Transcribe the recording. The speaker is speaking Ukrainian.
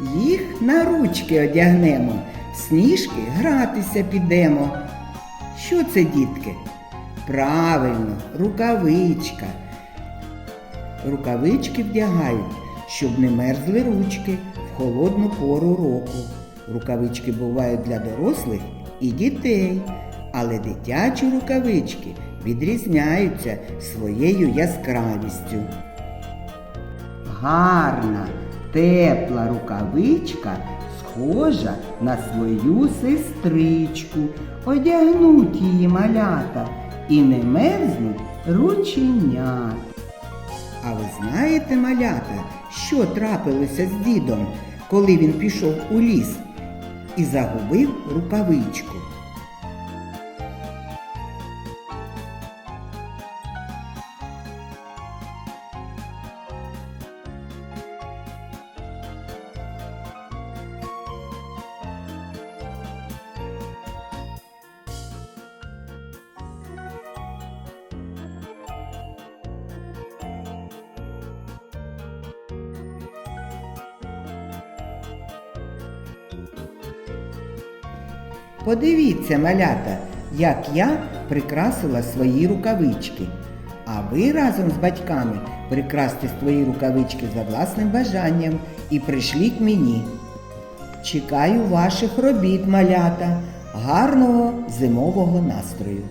Їх на ручки одягнемо, сніжки гратися підемо. Що це, дітки? Правильно, рукавичка. Рукавички вдягають, щоб не мерзли ручки в холодну пору року. Рукавички бувають для дорослих і дітей, але дитячі рукавички відрізняються своєю яскравістю. Гарна, тепла рукавичка схожа на свою сестричку. Одягнуть її малята і не мерзнуть рученят. А ви знаєте, малята, що трапилося з дідом, коли він пішов у ліс і загубив рукавичку? Подивіться, малята, як я прикрасила свої рукавички. А ви разом з батьками прикрасьте свої рукавички за власним бажанням і пришліть мені. Чекаю ваших робіт, малята, гарного зимового настрою.